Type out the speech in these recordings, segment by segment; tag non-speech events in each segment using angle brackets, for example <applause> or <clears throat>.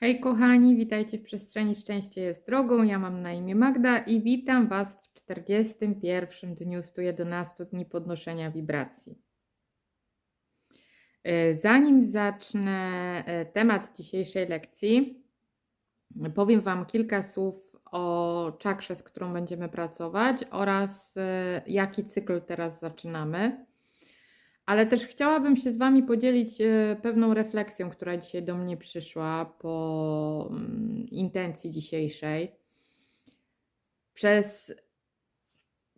Hej kochani, witajcie w przestrzeni Szczęście jest drogą. Ja mam na imię Magda i witam Was w 41 dniu 111 dni podnoszenia wibracji. E, Zanim zacznę e, temat dzisiejszej lekcji, powiem Wam kilka słów o czakrze, z którą będziemy pracować oraz e, jaki cykl teraz zaczynamy. Ale też chciałabym się z Wami podzielić e, pewną refleksją, która dzisiaj do mnie przyszła po mm, intencji dzisiejszej. Przez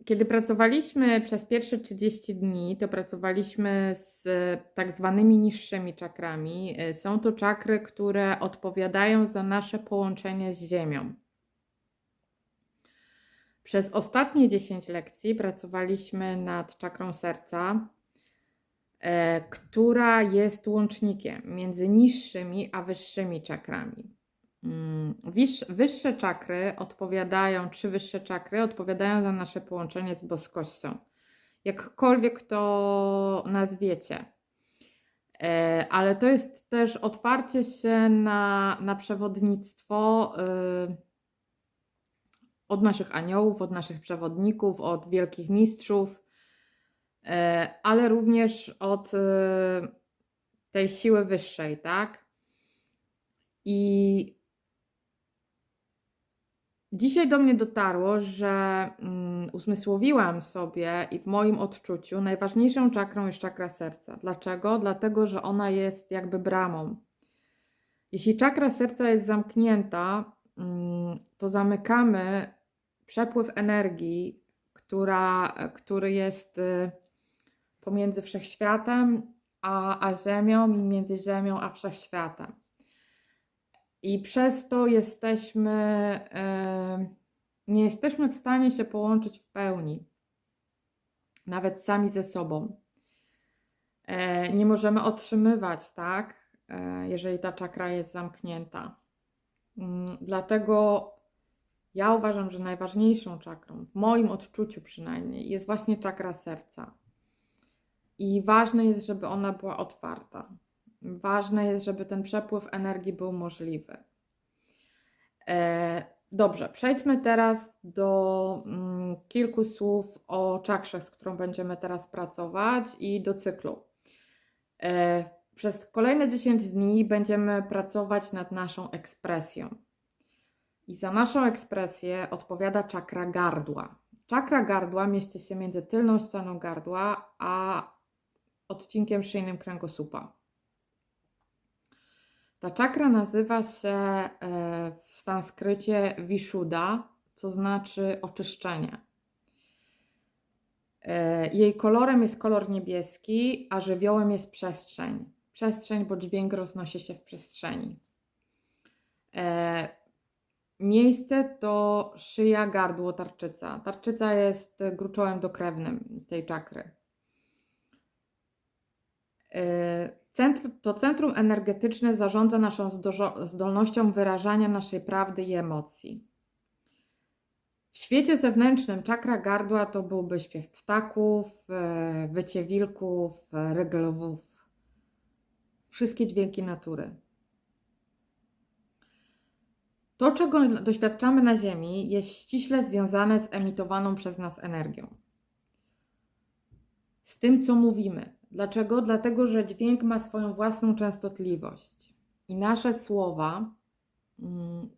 kiedy pracowaliśmy przez pierwsze 30 dni, to pracowaliśmy z tak zwanymi niższymi czakrami. E, Są to czakry, które odpowiadają za nasze połączenie z Ziemią. Przez ostatnie 10 lekcji pracowaliśmy nad czakrą serca, e, która jest łącznikiem między niższymi a wyższymi czakrami. Mm, Wyższe czakry odpowiadają, trzy wyższe czakry odpowiadają za nasze połączenie z boskością. Jakkolwiek to nazwiecie. E, Ale to jest też otwarcie się na, na przewodnictwo y, od naszych aniołów, od naszych przewodników, od wielkich mistrzów, e, ale również od e, tej siły wyższej, tak? I dzisiaj do mnie dotarło, że mm, uzmysłowiłam sobie i w moim odczuciu najważniejszą czakrą jest czakra serca. Dlaczego? Dlatego, że ona jest jakby bramą. Jeśli czakra serca jest zamknięta, mm, to zamykamy przepływ energii, która, który jest y, pomiędzy wszechświatem a, a Ziemią i między Ziemią a wszechświatem. I przez to jesteśmy, y, nie jesteśmy w stanie się połączyć w pełni, nawet sami ze sobą. E, Nie możemy otrzymywać, tak, e, jeżeli ta czakra jest zamknięta. Mm, Dlatego ja uważam, że najważniejszą czakrą, w moim odczuciu przynajmniej, jest właśnie czakra serca. I ważne jest, żeby ona była otwarta. Ważne jest, żeby ten przepływ energii był możliwy. E, dobrze, przejdźmy teraz do mm, kilku słów o czakrze, z którą będziemy teraz pracować i do cyklu. E, przez kolejne 10 dni będziemy pracować nad naszą ekspresją. I za naszą ekspresję odpowiada czakra gardła. Czakra gardła mieści się między tylną ścianą gardła a odcinkiem szyjnym kręgosłupa. Ta czakra nazywa się e, w sanskrycie Vishuddha, co znaczy oczyszczenie. E, Jej kolorem jest kolor niebieski, a żywiołem jest przestrzeń. Przestrzeń, bo dźwięk roznosi się w przestrzeni. E, Miejsce to szyja, gardło, tarczyca. Tarczyca jest gruczołem dokrewnym tej czakry. Centrum, to centrum energetyczne zarządza naszą zdolnością wyrażania naszej prawdy i emocji. W świecie zewnętrznym czakra gardła to byłby śpiew ptaków, e, wycie wilków, ryk lwów, wszystkie dźwięki natury. To, czego doświadczamy na Ziemi, jest ściśle związane z emitowaną przez nas energią. Z tym, co mówimy. Dlaczego? Dlatego, że dźwięk ma swoją własną częstotliwość i nasze słowa mm,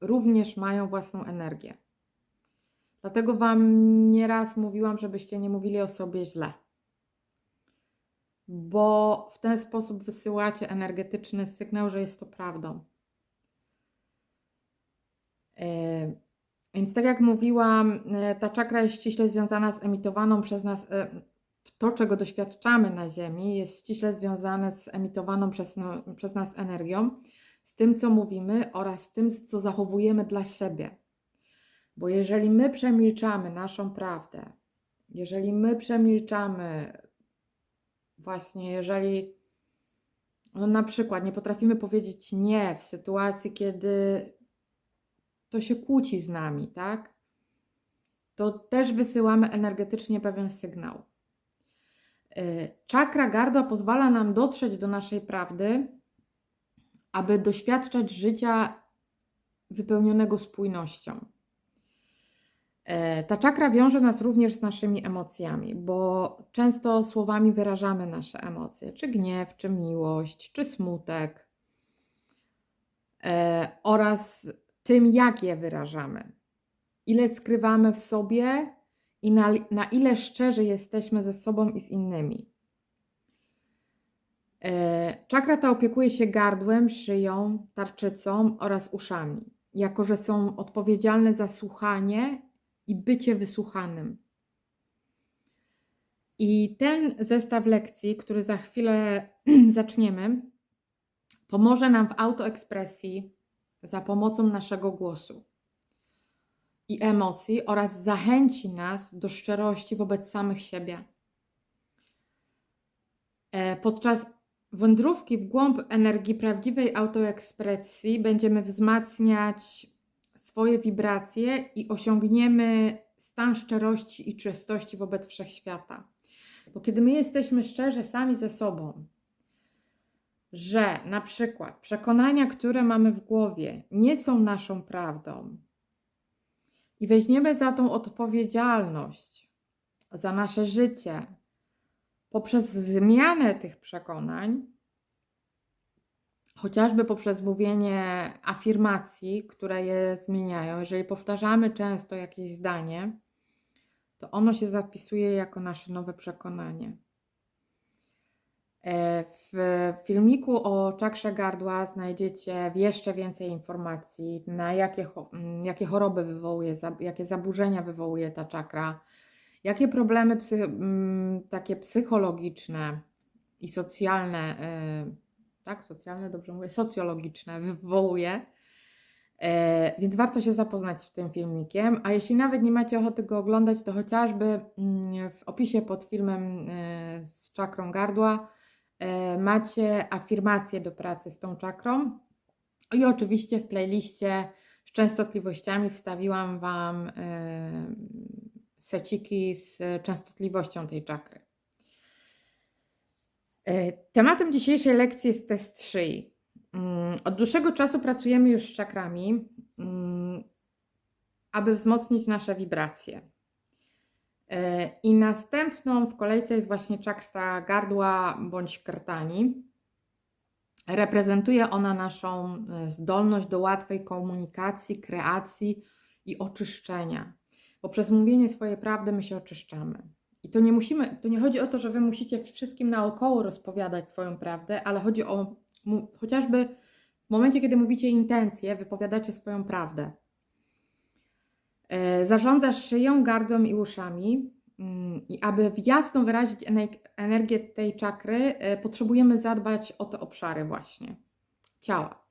również mają własną energię. Dlatego Wam nieraz mówiłam, żebyście nie mówili o sobie źle, bo w ten sposób wysyłacie energetyczny sygnał, że jest to prawdą. E, Więc tak jak mówiłam, e, ta czakra jest ściśle związana z emitowaną przez nas, e, to czego doświadczamy na Ziemi jest ściśle związane z emitowaną przez, no, przez nas energią, z tym co mówimy oraz z tym co zachowujemy dla siebie. Bo jeżeli my przemilczamy naszą prawdę, jeżeli my przemilczamy, właśnie jeżeli no na przykład nie potrafimy powiedzieć nie w sytuacji, kiedy to się kłóci z nami, tak? To też wysyłamy energetycznie pewien sygnał. Y, Czakra gardła pozwala nam dotrzeć do naszej prawdy aby doświadczać życia wypełnionego spójnością. E, ta czakra wiąże nas również z naszymi emocjami, bo często słowami wyrażamy nasze emocje, czy gniew, czy miłość, czy smutek, e, oraz tym, jak je wyrażamy. Ile skrywamy w sobie i na, na ile szczerzy jesteśmy ze sobą i z innymi. E, czakra ta opiekuje się gardłem, szyją, tarczycą oraz uszami, jako że są odpowiedzialne za słuchanie i bycie wysłuchanym. I ten zestaw lekcji, który za chwilę <clears throat> zaczniemy, pomoże nam w autoekspresji za pomocą naszego głosu i emocji oraz zachęci nas do szczerości wobec samych siebie. E, podczas wędrówki w głąb energii prawdziwej autoekspresji będziemy wzmacniać swoje wibracje i osiągniemy stan szczerości i czystości wobec wszechświata. Bo kiedy my jesteśmy szczerzy sami ze sobą, że na przykład przekonania, które mamy w głowie, nie są naszą prawdą, i weźmiemy za tą odpowiedzialność za nasze życie poprzez zmianę tych przekonań, chociażby poprzez mówienie afirmacji, które je zmieniają. Jeżeli powtarzamy często jakieś zdanie, to ono się zapisuje jako nasze nowe przekonanie. E, w filmiku o czakrze gardła znajdziecie jeszcze więcej informacji, na jakie, jakie choroby wywołuje, jakie zaburzenia wywołuje ta czakra, jakie problemy psy, takie psychologiczne i socjalne e, tak, socjalne, dobrze mówię, socjologiczne wywołuje. E, więc warto się zapoznać z tym filmikiem. A jeśli nawet nie macie ochoty go oglądać, to chociażby mm, w opisie pod filmem z czakrą gardła macie afirmacje do pracy z tą czakrą. I oczywiście w playliście z częstotliwościami wstawiłam Wam e, seciki z częstotliwością tej czakry. E, tematem dzisiejszej lekcji jest test szyi. Mm, od dłuższego czasu pracujemy już z czakrami, mm, aby wzmocnić nasze wibracje. E, I następną w kolejce jest właśnie czakra gardła bądź krtani. Reprezentuje ona naszą e, zdolność do łatwej komunikacji, kreacji i oczyszczenia. Poprzez mówienie swojej prawdy my się oczyszczamy. I to nie musimy, to nie chodzi o to, że wy musicie wszystkim naokoło rozpowiadać swoją prawdę, ale chodzi o chociażby w momencie, kiedy mówicie intencje, wypowiadacie swoją prawdę. E, zarządzasz szyją, gardłem i uszami. Mm, I aby jasno wyrazić energię tej czakry, e, potrzebujemy zadbać o te obszary właśnie ciała.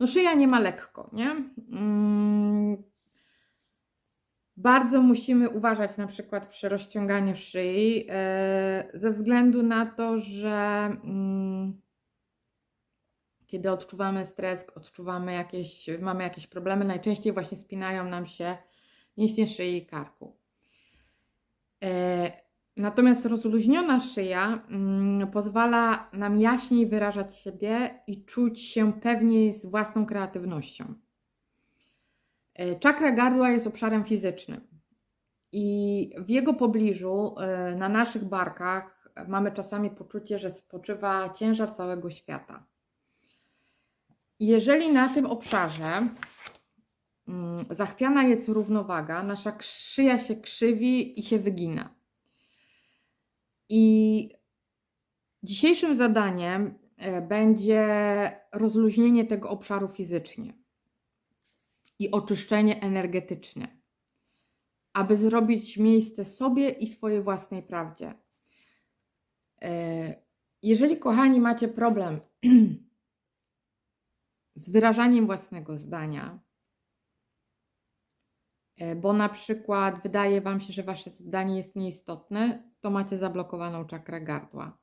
No szyja nie ma lekko, nie? Mm, bardzo musimy uważać na przykład przy rozciąganiu szyi, e, ze względu na to, że mm, kiedy odczuwamy stres, odczuwamy jakieś, mamy jakieś problemy, najczęściej właśnie spinają nam się mięśnie szyi i karku. E, natomiast rozluźniona szyja mm, pozwala nam jaśniej wyrażać siebie i czuć się pewniej z własną kreatywnością. E, czakra gardła jest obszarem fizycznym i w jego pobliżu, e, na naszych barkach, mamy czasami poczucie, że spoczywa ciężar całego świata. Jeżeli na tym obszarze zachwiana jest równowaga, nasza szyja się krzywi i się wygina. I dzisiejszym zadaniem e, będzie rozluźnienie tego obszaru fizycznie i oczyszczenie energetyczne, aby zrobić miejsce sobie i swojej własnej prawdzie. E, jeżeli, kochani, macie problem <clears throat> z wyrażaniem własnego zdania, bo na przykład wydaje Wam się, że Wasze zdanie jest nieistotne, to macie zablokowaną czakrę gardła.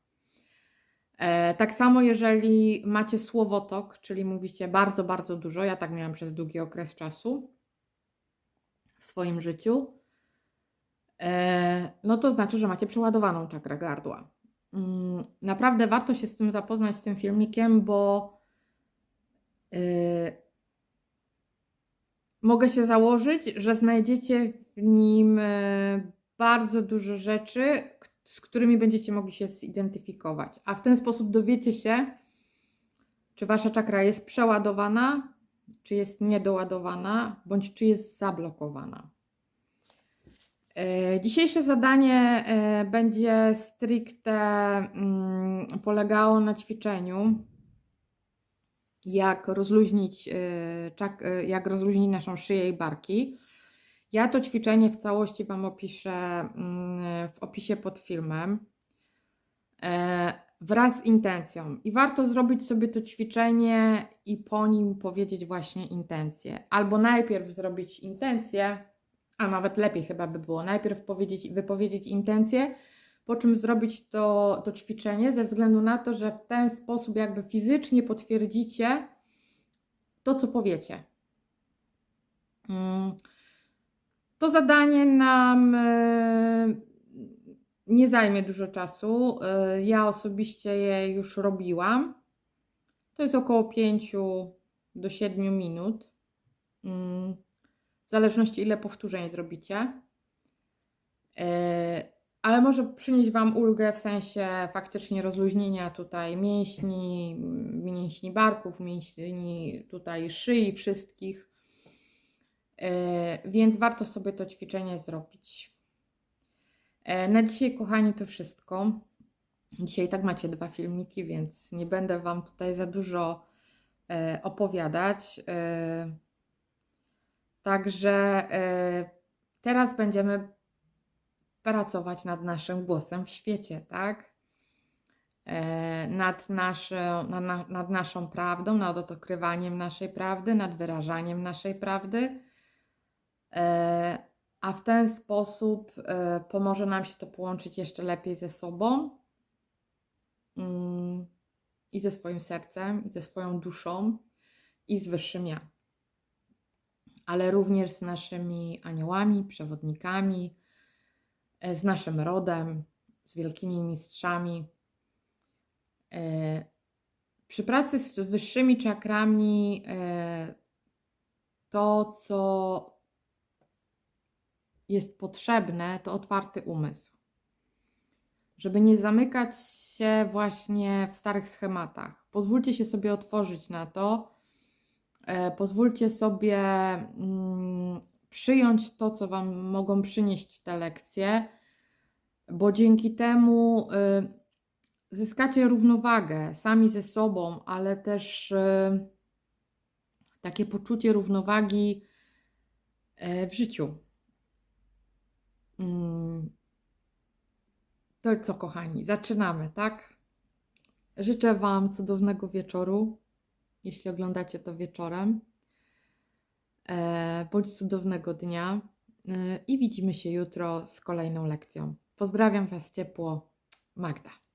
E, tak samo, jeżeli macie słowotok, czyli mówicie bardzo, bardzo dużo, ja tak miałam przez długi okres czasu w swoim życiu, e, no to znaczy, że macie przeładowaną czakrę gardła. Mm, naprawdę warto się z tym zapoznać, z tym filmikiem, bo mogę się założyć, że znajdziecie w nim y, bardzo dużo rzeczy, z którymi będziecie mogli się zidentyfikować. A w ten sposób dowiecie się, czy wasza czakra jest przeładowana, czy jest niedoładowana, bądź czy jest zablokowana. E, Dzisiejsze zadanie e, będzie stricte mm, polegało na ćwiczeniu, jak rozluźnić, czak, e, jak rozluźnić naszą szyję i barki. Ja to ćwiczenie w całości Wam opiszę mm, w opisie pod filmem e, wraz z intencją. I warto zrobić sobie to ćwiczenie i po nim powiedzieć właśnie intencję. Albo najpierw zrobić intencję, a nawet lepiej chyba by było najpierw powiedzieć, wypowiedzieć intencję, po czym zrobić to, to ćwiczenie, ze względu na to, że w ten sposób jakby fizycznie potwierdzicie to, co powiecie. Mm. To zadanie nam e, nie zajmie dużo czasu. E, Ja osobiście je już robiłam. To jest około 5 do 7 minut. Mm, W zależności ile powtórzeń zrobicie. Ale może przynieść Wam ulgę w sensie faktycznie rozluźnienia tutaj mięśni, mięśni barków, mięśni tutaj szyi wszystkich. E, Więc warto sobie to ćwiczenie zrobić. E, Na dzisiaj, kochani, to wszystko. Dzisiaj tak macie dwa filmiki, więc nie będę Wam tutaj za dużo e, opowiadać. Także teraz będziemy pracować nad naszym głosem w świecie, tak? E, Nad, nasze, na, na, nad naszą prawdą, nad odkrywaniem naszej prawdy, nad wyrażaniem naszej prawdy. E, A w ten sposób e, pomoże nam się to połączyć jeszcze lepiej ze sobą mm, i ze swoim sercem, i ze swoją duszą, i z wyższym ja. Ale również z naszymi aniołami, przewodnikami, z naszym rodem, z wielkimi mistrzami. E, Przy pracy z wyższymi czakrami e, to, co jest potrzebne, to otwarty umysł. Żeby nie zamykać się właśnie w starych schematach. Pozwólcie się sobie otworzyć na to. E, Pozwólcie sobie mm, przyjąć to, co Wam mogą przynieść te lekcje, bo dzięki temu y, zyskacie równowagę sami ze sobą, ale też y, takie poczucie równowagi e, w życiu. Mm. To co, kochani, zaczynamy, tak? Życzę Wam cudownego wieczoru, jeśli oglądacie to wieczorem, bądź cudownego dnia e, i widzimy się jutro z kolejną lekcją. Pozdrawiam Was ciepło, Magda.